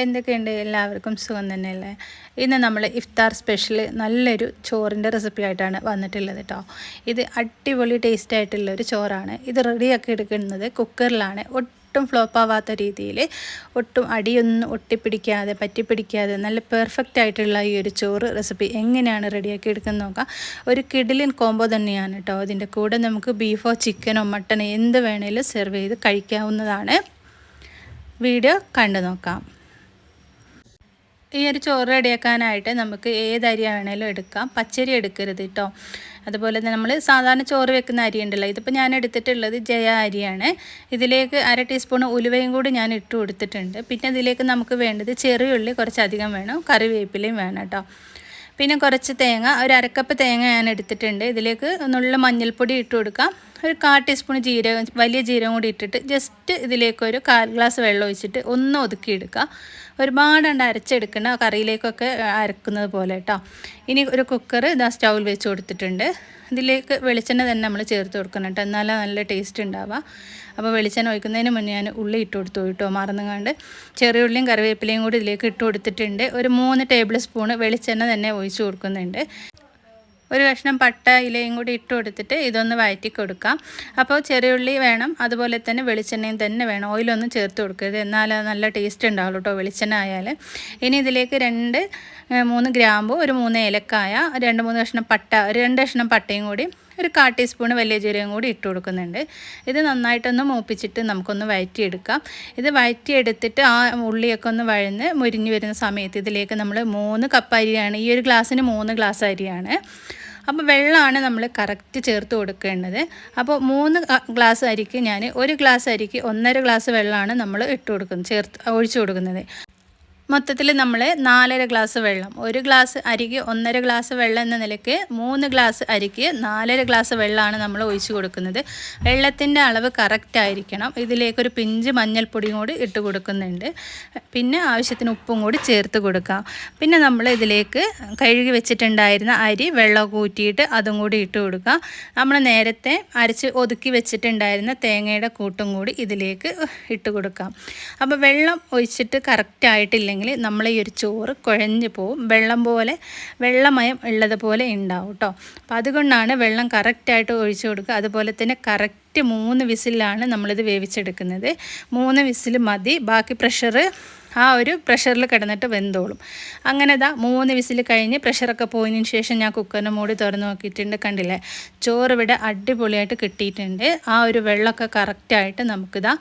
എന്തൊക്കെയുണ്ട്? എല്ലാവർക്കും സുഖം തന്നെയല്ലേ? ഇന്ന് നമ്മൾ ഇഫ്താർ സ്പെഷ്യൽ നല്ലൊരു ചോറിന്റെ റെസിപ്പി ആയിട്ടാണ് വന്നിട്ടുള്ളത് കേട്ടോ ഇത് അടിപൊളി ടേസ്റ്റ് ആയിട്ടുള്ള ഒരു ചോറാണ്. ഇത് റെഡിയാക്കി എടുക്കുന്നത് കുക്കറിലാണ് ഒട്ടും ഫ്ലോപ്പ് ആവാത്ത രീതിയിൽ ഒട്ടും അടിയൊന്നും ഒട്ടിപ്പിടിക്കാതെ പറ്റിപ്പിടിക്കാതെ നല്ല പെർഫെക്റ്റ് ആയിട്ടുള്ള ഈ ഒരു ചോറ് റെസിപ്പി എങ്ങനെയാണ് റെഡിയാക്കി എടുക്കുന്നത് നോക്കാം. ഒരു കിഡിലിൻ കോംബോ തന്നെയാണ് കേട്ടോ അതിന്റെ കൂടെ നമുക്ക് ബീഫോ ചിക്കനോ മട്ടനോ എന്ത് വേണേലും സെർവ് ചെയ്ത് കഴിക്കാവുന്നതാണ്. വീഡിയോ കണ്ടു നോക്കാം. ഈ ഒരു ചോറ് റെഡിയാക്കാനായിട്ട് നമുക്ക് ഏത് അരി ആണേലും എടുക്കാം. പച്ചരി എടുക്കരുത് കേട്ടോ അതുപോലെ തന്നെ നമ്മൾ സാധാരണ ചോറ് വെക്കുന്ന അരി ഉണ്ടല്ലോ ഇതിപ്പോൾ ഞാൻ എടുത്തിട്ടുള്ളത് ജയ അരിയാണ്. ഇതിലേക്ക് അര ടീസ്പൂൺ ഉലുവയും കൂടി ഞാൻ ഇട്ട് കൊടുത്തിട്ടുണ്ട്. പിന്നെ ഇതിലേക്ക് നമുക്ക് വേണ്ടത് ചെറിയുള്ളി കുറച്ചധികം വേണം കറിവേപ്പിലയും വേണം കേട്ടോ പിന്നെ കുറച്ച് തേങ്ങ ഒരു അരക്കപ്പ് തേങ്ങ ഞാൻ എടുത്തിട്ടുണ്ട്. ഇതിലേക്ക് ഒന്നുള്ള മഞ്ഞൾപ്പൊടി ഇട്ട് കൊടുക്കാം. ഒരു കാ ടീസ്പൂൺ ജീരകം വലിയ ജീരകം കൂടി ഇട്ടിട്ട് ജസ്റ്റ് ഇതിലേക്ക് ഒരു കാൽ ഗ്ലാസ് വെള്ളം ഒഴിച്ചിട്ട് ഒന്ന് ഒതുക്കിയെടുക്കുക ഒരുപാട് ഉണ്ട് അരച്ചെടുക്കേണ്ട കറിയിലേക്കൊക്കെ അരക്കുന്നത് പോലെ കേട്ടോ ഇനി ഒരു കുക്കർ ഇതാ സ്റ്റൗവിൽ വെച്ച് കൊടുത്തിട്ടുണ്ട്. ഇതിലേക്ക് വെളിച്ചെണ്ണ തന്നെ നമ്മൾ ചേർത്ത് കൊടുക്കണം കേട്ടോ എന്നാലും നല്ല ടേസ്റ്റ് ഉണ്ടാവുക അപ്പോൾ വെളിച്ചെണ്ണ ഒഴിക്കുന്നതിന് മുന്നേ ഞാൻ ഉള്ളി ഇട്ട് കൊടുത്തു കേട്ടോ മറന്നുകൊണ്ട് ചെറിയ ഉള്ളിയും കറിവേപ്പിലയും കൂടി ഇതിലേക്ക് ഇട്ട് കൊടുത്തിട്ടുണ്ട്. ഒരു മൂന്ന് ടേബിൾ സ്പൂണ് വെളിച്ചെണ്ണ തന്നെ ഒഴിച്ച് കൊടുക്കുന്നുണ്ട്. ഒരു കഷ്ണം പട്ട ഇലയും കൂടി ഇട്ട് കൊടുത്തിട്ട് ഇതൊന്ന് വഴറ്റി കൊടുക്കാം. അപ്പോൾ ചെറിയുള്ളി വേണം അതുപോലെ തന്നെ വെളിച്ചെണ്ണയും തന്നെ വേണം. ഓയിലൊന്നും ചേർത്ത് കൊടുക്കരുത്. എന്നാൽ നല്ല ടേസ്റ്റ് ഉണ്ടാവുള്ളൂ കേട്ടോ വെളിച്ചെണ്ണ ആയാൽ ഇനി ഇതിലേക്ക് രണ്ട് മൂന്ന് ഗ്രാമ്പു ഒരു മൂന്ന് ഏലക്കായ രണ്ട് മൂന്ന് കഷ്ണം പട്ട രണ്ട് കഷ്ണം പട്ടയും കൂടി ഒരു കാ ടീസ്പൂൺ വലിയ ജീരകം കൂടി ഇട്ട് കൊടുക്കുന്നുണ്ട്. ഇത് നന്നായിട്ടൊന്ന് മൂപ്പിച്ചിട്ട് നമുക്കൊന്ന് വഴറ്റിയെടുക്കാം ഇത് വഴറ്റിയെടുത്തിട്ട് ആ ഉള്ളിയൊക്കെ ഒന്ന് വഴന്ന് മുരിഞ്ഞ് വരുന്ന സമയത്ത് ഇതിലേക്ക് നമ്മൾ മൂന്ന് കപ്പ് അരിയാണ്. ഈ ഒരു ഗ്ലാസ്സിന് മൂന്ന് ഗ്ലാസ് അരിയാണ്. അപ്പോൾ വെള്ളമാണ് നമ്മൾ കറക്റ്റ് ചേർത്ത് കൊടുക്കേണ്ടത്. അപ്പോൾ മൂന്ന് ഗ്ലാസ് അരിക്ക് ഞാൻ ഒരു ഗ്ലാസ് അരിക്ക് ഒന്നര ഗ്ലാസ് വെള്ളമാണ് നമ്മൾ ഇട്ട് കൊടുക്കുന്നത് ചേർത്ത് ഒഴിച്ചു കൊടുക്കുന്നത്. മൊത്തത്തിൽ നമ്മൾ നാലര ഗ്ലാസ് വെള്ളം. ഒരു ഗ്ലാസ് അരിക്ക് ഒന്നര ഗ്ലാസ് വെള്ളം എന്ന നിലയ്ക്ക് മൂന്ന് ഗ്ലാസ് അരിക്ക് നാലര ഗ്ലാസ് വെള്ളമാണ് നമ്മൾ ഒഴിച്ചു കൊടുക്കുന്നത്. വെള്ളത്തിന്റെ അളവ് കറക്റ്റ് ആയിരിക്കണം. ഇതിലേക്കൊരു പിഞ്ച് മഞ്ഞൾപ്പൊടിയും കൂടി ഇട്ട് കൊടുക്കുന്നുണ്ട്. പിന്നെ ആവശ്യത്തിന് ഉപ്പും കൂടി ചേർത്ത് കൊടുക്കാം. പിന്നെ നമ്മൾ ഇതിലേക്ക് കഴുകി വെച്ചിട്ടുണ്ടായിരുന്ന അരി വെള്ളം കൂറ്റിയിട്ട് അതും കൂടി ഇട്ട് കൊടുക്കാം. നമ്മൾ നേരത്തെ അരച്ച് ഒതുക്കി വെച്ചിട്ടുണ്ടായിരുന്ന തേങ്ങയുടെ കൂട്ടും കൂടി ഇതിലേക്ക് ഇട്ട് കൊടുക്കാം. അപ്പോൾ വെള്ളം ഒഴിച്ചിട്ട് കറക്റ്റ് ആയിട്ടില്ലെങ്കിൽ ഉണ്ടെങ്കിൽ നമ്മൾ ഈ ഒരു ചോറ് കുഴഞ്ഞു പോവും. വെള്ളം പോലെ വെള്ളമയം ഉള്ളതുപോലെ ഉണ്ടാവും കേട്ടോ അപ്പോൾ അതുകൊണ്ടാണ് വെള്ളം കറക്റ്റായിട്ട് ഒഴിച്ചു കൊടുക്കുക. അതുപോലെ തന്നെ കറക്റ്റ് മൂന്ന് വിസിലാണ് നമ്മളിത് വേവിച്ചെടുക്കുന്നത്. മൂന്ന് വിസിൽ മതി. ബാക്കി പ്രഷർ ആ ഒരു പ്രഷറിൽ കിടന്നിട്ട് വെന്തോളും. അങ്ങനെ ഇതാ മൂന്ന് വിസിൽ കഴിഞ്ഞ് പ്രഷറൊക്കെ പോയതിന് ശേഷം ഞാൻ കുക്കറിന് മൂടി തുറന്ന് നോക്കിയിട്ടുണ്ട് കണ്ടില്ലേ? ചോറ് ഇവിടെ അടിപൊളിയായിട്ട് കിട്ടിയിട്ടുണ്ട്. ആ ഒരു വെള്ളമൊക്കെ കറക്റ്റായിട്ട് നമുക്കിതാ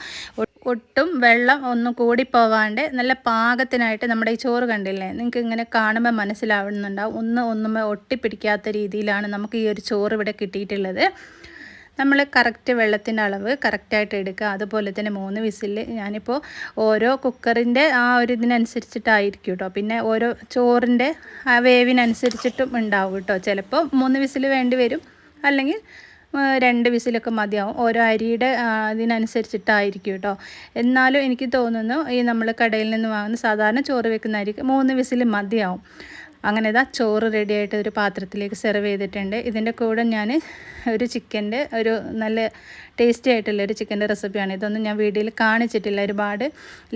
ഒട്ടും വെള്ളം ഒന്നും കൂടിപ്പോവാണ്ട് നല്ല പാകത്തിനായിട്ട് നമ്മുടെ ഈ ചോറ് കണ്ടില്ലേ? നിങ്ങൾക്ക് ഇങ്ങനെ കാണുമ്പോൾ മനസ്സിലാവുന്നുണ്ടാവും. ഒന്ന് ഒന്നും ഒട്ടിപ്പിടിക്കാത്ത രീതിയിലാണ് നമുക്ക് ഈ ഒരു ചോറ് ഇവിടെ കിട്ടിയിട്ടുള്ളത്. നമ്മൾ കറക്റ്റ് വെള്ളത്തിന്റെ അളവ് കറക്റ്റായിട്ട് എടുക്കുക. അതുപോലെ തന്നെ മൂന്ന് വിസിൽ ഞാനിപ്പോൾ ഓരോ കുക്കറിന്റെ ആ ഒരു ഇതിനനുസരിച്ചിട്ടായിരിക്കും കേട്ടോ പിന്നെ ഓരോ ചോറിന്റെ ആ വേവിനനുസരിച്ചിട്ടും ഉണ്ടാവും കേട്ടോ ചിലപ്പോൾ മൂന്ന് വിസിൽ വേണ്ടി വരും. അല്ലെങ്കിൽ രണ്ട് വിസിലൊക്കെ മതിയാവും. ഓരോ അരിയുടെ അതിനനുസരിച്ചിട്ടായിരിക്കും കേട്ടോ എന്നാലും എനിക്ക് തോന്നുന്നു ഈ നമ്മൾ കടയിൽ നിന്ന് വാങ്ങുന്ന സാധാരണ ചോറ് വെക്കുന്ന അരിക്ക് മൂന്ന് വിസിൽ മതിയാവും. അങ്ങനെ ഇതാ ചോറ് റെഡിയായിട്ട് ഒരു പാത്രത്തിലേക്ക് സെർവ് ചെയ്തിട്ടുണ്ട്. ഇതിന്റെ കൂടെ ഞാൻ ഒരു ചിക്കന്റെ ഒരു നല്ല ടേസ്റ്റി ആയിട്ടുള്ള ഒരു ചിക്കന്റെ റെസിപ്പിയാണ് ഇതൊന്നും ഞാൻ വീഡിയോയിൽ കാണിച്ചിട്ടില്ല. ഒരുപാട്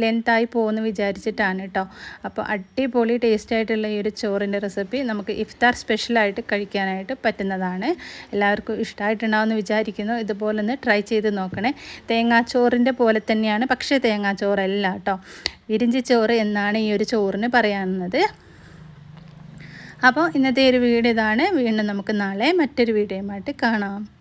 ലെങ്തായി പോകുമെന്ന് വിചാരിച്ചിട്ടാണ് കേട്ടോ അപ്പോൾ അടിപൊളി ടേസ്റ്റി ആയിട്ടുള്ള ഈ ഒരു ചോറിന്റെ റെസിപ്പി നമുക്ക് ഇഫ്താർ സ്പെഷ്യലായിട്ട് കഴിക്കാനായിട്ട് പറ്റുന്നതാണ്. എല്ലാവർക്കും ഇഷ്ടമായിട്ടുണ്ടാവുമെന്ന് വിചാരിക്കുന്നു. ഇതുപോലെ ഒന്ന് ട്രൈ ചെയ്ത് നോക്കണേ. തേങ്ങാച്ചോറിന്റെ പോലെ തന്നെയാണ് പക്ഷേ തേങ്ങാച്ചോറല്ല കേട്ടോ വിരിഞ്ചി ചോറ് എന്നാണ് ഈ ഒരു ചോറിന് പറയാവുന്നത് അപ്പോൾ ഇന്നത്തെ ഒരു വീഡിയോ ഇതാണ്. വീണ്ടും നമുക്ക് നാളെ മറ്റൊരു വീഡിയോയുമായിട്ട് കാണാം.